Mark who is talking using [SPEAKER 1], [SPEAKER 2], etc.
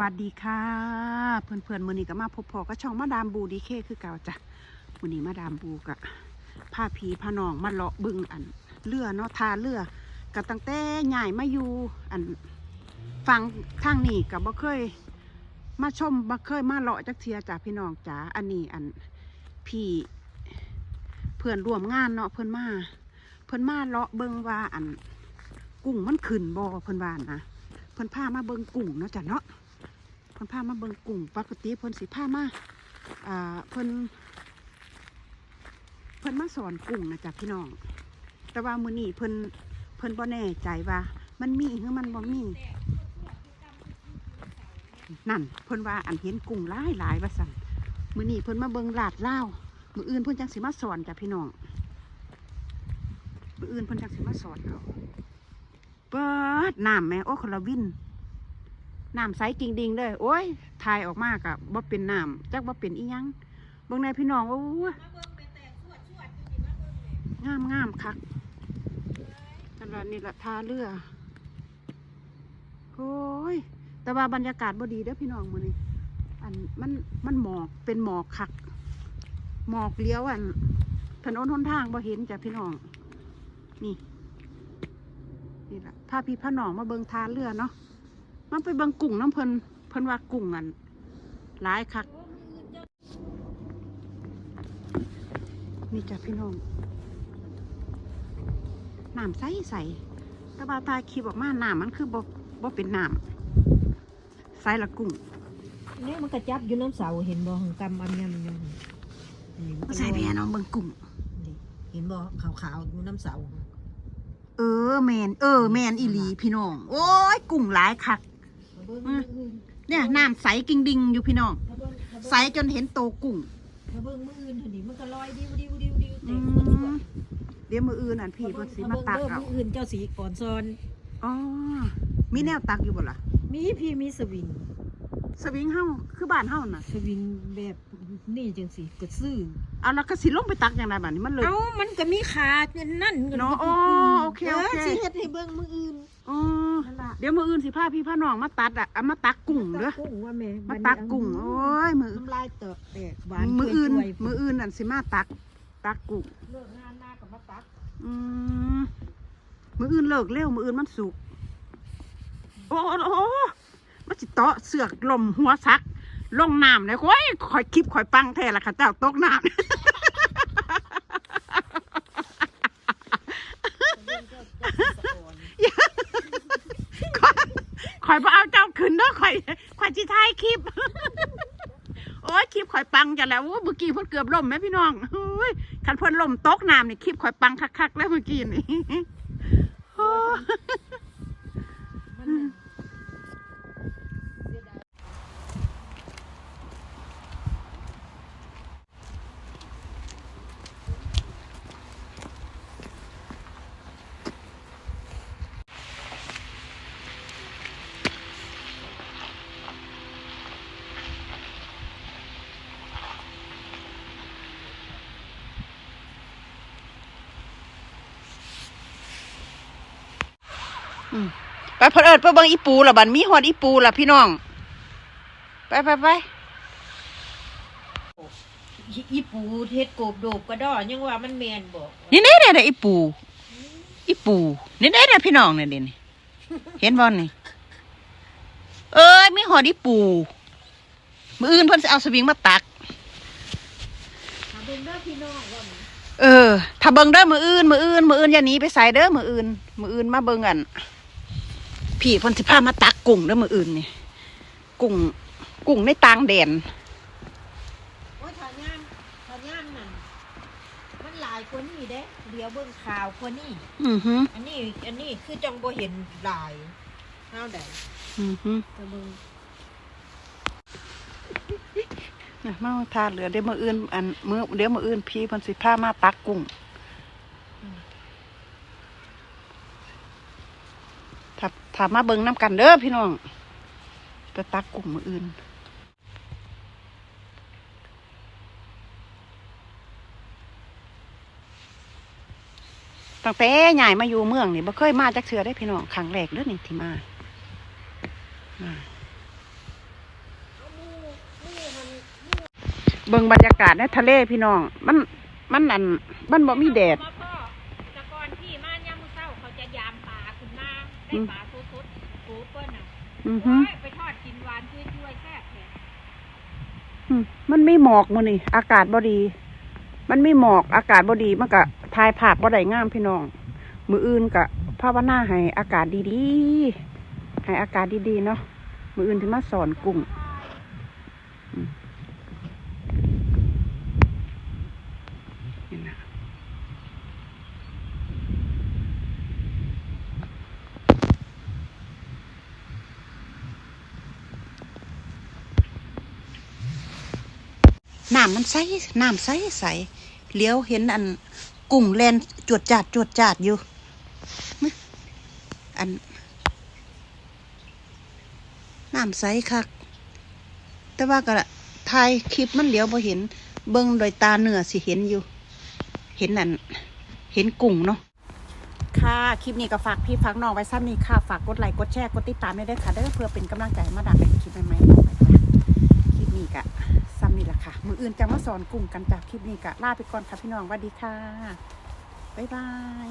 [SPEAKER 1] วัสดีค่ะ เพื่อนๆมือนี้ก็มาพบพอก็ช่องมาดามบูดีเคคือเก่าจ้ะมือนี้มาดามบูกะพาพีพานองมาเลาะบึงอันเรือเนาะทาเรือกับตั้งแต่ใหญ่มาอยู่อันฟังทางนี้กับบ่เคย มาชมบ่เคยมาเลาะจักเทียจ้ะพี่น้องจ๋าอันนี้อันพี่เพื่อนร่วมงานเนาะเพื่อนมาเพื่อนมาเลาะเบิงว่าอันกุ้งมันขึ้นบ่เพื่อนว่านะเพิ่อนพามาเบิงกุ้งเนาะจ้ะเนาะ พิ่นพามาเบิงกุ้งปกติเพิ่นสิพามาอ่าเพิ่นเพิ่นมาสอนกุ้งนะจ้ะพี่น้อง แต่ว่ามื้อนี้เพิ่นเพิ่นบ่แน่ใจว่า มันมีหรือมันบ่มี นั่นเพิ่นว่าอันเห็นกุ้งหลายหลายว่าซั่นมื้อนี้เพิ่นมาเบิงลาดเล่ามื้ออื่นเพิ่นจังสิมาสอนจ้ะพี่น้องมื้ออื่นเพิ่นจังสิมาสอนเอาเปิดน้ำแม่โอ้คนละวิน น้ำใสจริงดิงๆเลย โอ้ยทายออกมากอะบ่เป็นน้ำจักบ่เป็นอีหยังเบิ่งในพี่น้องโอ้ยงามงามคักนั่นละนี่ละทาเรือโอ้ยแต่ว่าบรรยากาศบ่ดีเด้อพี่น้องมื้อนี้อันมันมันหมอกเป็นหมอกคัก หมอกเลี้ยวอันถนนหนทางบ่เห็นจ้ะพี่น้อง นี่ นี่แหละพาพี่พาน้องมาเบิงทาเรือเนาะ มันไปเบิงกุ้งน้ำเพิ่นเพิ่นว่ากุ้งอันหลายคักนี่จ้ะพี่น้องน้ำใสใสๆแต่ว่าตายคลิปออกมาน้ำมันคือบ่บ่เป็นน้ำใสละกุ้ง
[SPEAKER 2] เนี่ยมันกระจับอยู่น้ำเสาเห็นบ่ของกำอันยำยำนี่มันก็
[SPEAKER 1] ใส่แม่น้องเบิงกุ้ง
[SPEAKER 2] นี่เห็นบ่ขาวๆอยู่น้ำเสา
[SPEAKER 1] เออแมนเออแมนอีหลีพี่น้อง โอ้ยกุ้งหลายคัก
[SPEAKER 2] มาเนี่
[SPEAKER 1] ยน้ำใสกิ่งดิงอยู่พี่น้อง ใสจนเห็นโตกุ้ง
[SPEAKER 2] มาเบิ่งมืออื่นเถอะนี่มันก็ลอยดิวดิวดิวดิว
[SPEAKER 1] อื
[SPEAKER 2] เต็มหมด
[SPEAKER 1] มเดี๋ยวมืออื่นอันพี่เพิ่นสิมาตัก
[SPEAKER 2] เบิ่ง
[SPEAKER 1] เอา
[SPEAKER 2] มืออื่นเจ้าสีก่อนซอน
[SPEAKER 1] อ๋อมีแนวตักอยู่บ่ล่ะ
[SPEAKER 2] มีพี่มีสวิง
[SPEAKER 1] สวิงเฮาคือบ้านเฮาน่ะ
[SPEAKER 2] สวิงแบบนี่จังสิกระซื้อ
[SPEAKER 1] เอาแล้วก็สิลงไปตักอย่างไรบัดนี้มันเลย
[SPEAKER 2] เอ้ามันก็มีขานั่นกั
[SPEAKER 1] เนาะอ๋อโอเคโอเค
[SPEAKER 2] สิเฮ็ดให้เบิ่งมืออื่น
[SPEAKER 1] อ๋อ ดี๋ยวมืออื่นสิพาพี่พาน้องมาตัดอะเอามาตักกุ้งเด้อ
[SPEAKER 2] กุ้งว่าแม่
[SPEAKER 1] มาตักกุ้งโอ้ยมือ
[SPEAKER 2] น้ำลายเติบแตกหวาน
[SPEAKER 1] มืออื่น
[SPEAKER 2] ช่วยๆ
[SPEAKER 1] มืออื่นอันสิมาตัก ตักกุ้ง
[SPEAKER 2] เลิกงานมากับมาตัก
[SPEAKER 1] อืมมืออื่นเลิกเร็วมืออื่นมันสุกโอ้โอ้โอ้มันสิเตาะเสือกลมหัวซัก ลงน้ำเลยโอ้ยข่อยคลิปข่อยปังแท้ละค่ะเจ้าตกน้ำ ข่อยบ่เอาเจ้าขึ้นเด้อข่อยข่อยจิถ่ายคลิป โอ้ยคลิปข่อยปังจังแล้วโอ้ยเมื่อกี้เพิ่นเกือบล่มไหมพี่น้องโอ้ยคันเพิ่นล่มตกน้ำนี่คลิปข่อยปังคักๆแล้วเมื่อกี้นี่โอ้ ไปเพิ่นเอิดไปเบิ่งอีปูละบัดมีฮอดอีปูละพี่น้อง ไปไปไป
[SPEAKER 2] อีปูเฮ็ดโกบโดบกระดอยังว่ามันแมนบอก
[SPEAKER 1] นี่เด้เด้อีปู อีปูนี่เด้เด้พี่น้องนี่เด้นี่เห็นบ่นี่เอ้ยมีฮอดอีปูมื้ออื่นเพิ่นสิเอาสวิงมาตัก
[SPEAKER 2] ถามเบิ่งเด้อพี่น้องว่ามัน
[SPEAKER 1] เออ ถ้าเบิ่งเด้อมืออื่นมืออื่นมืออื่นอย่าหนีไปใส่เด้อมืออื่นมืออื่นมาเบิ่งอัน พี่เพิ่นสิพามาตักกุ้งเด้อมืออื่นนี่กุ้งกุ้งในต่างแดน
[SPEAKER 2] โอ้ยถ้าย่างถ้าย่างนั่นมันหลายกว่านี้เด้เดี๋ยวเบิ่งข่าวกว่านี้
[SPEAKER 1] อือฮึ
[SPEAKER 2] อันนี้ อันนี้คือจังบ่เห็นหลายเฮาได้
[SPEAKER 1] อือฮึ
[SPEAKER 2] แต่เบิ่ง
[SPEAKER 1] เนี่ยมาทาเหลือเดี๋ยวมืออื่น อันมือเดี๋ยวมืออื่นพี่เพิ่นสิพามาตักกุ้ง ถ้าถามมาเบิ้งน้ำกันเด้อพี่น้องจะตักกลุ่มมืออื่นตั้งแต่ใหญ่มาอยู่เมืองนี่บ่เคยมาจากเชือได้พี่น้องครั้งแรกเด้อนี่ที่มาเบิ่งบรรยากาศในทะเลพี่น้อง มันมันอันมันบ่มีแดด
[SPEAKER 3] ได้
[SPEAKER 1] อืม
[SPEAKER 3] ปลาสดๆโอ้เปิ้นน่ะ
[SPEAKER 1] อือ
[SPEAKER 3] โอ้
[SPEAKER 1] ฮึ
[SPEAKER 3] ยไปทอดกินหวานช่วยๆแซ่บแท้
[SPEAKER 1] อืมมันไม่หมอกมื้อนี่อากาศบ่ดี มันไม่หมอกอากาศบ่ดีมันก็ทายภาพบ่ได้งามพี่น้อง มื้ออื่นก็ภาวนาให้อากาศดีๆให้อากาศดีๆเนาะมื้ออื่นที่มาสอนกุ้งนี่ น้ำมันใสน้ำใสใสเลี้ยวเห็นอันกุ้งแลนจวดจาดจวดจาดอยู่ อันน้ำใสคัก แต่ว่าก็ถ่ายคลิปมันเหลียวพอเห็น เบิ่งโดยตาเนื้อสิเห็นอยู่ เห็นนั่นเห็นกุ้งเนาะค่ะ คลิปนี้ก็ฝากพี่ฝากน้องไว้ซ้ำนี้ค่ะ ฝากกดไลค์ กดแชร์ กดติดตามได้ด้วยค่ะเด้เพื่อเป็นกำลังใจมาดับเป็นคลิปใหม่ๆคลิปนี้ก็ นี่แหละค่ะ มืออื่นจะมาสอนกุ้งกันจากคลิปนี้ก็ลาไปก่อนค่ะพี่น้องสวัสดีค่ะ บ๊ายบาย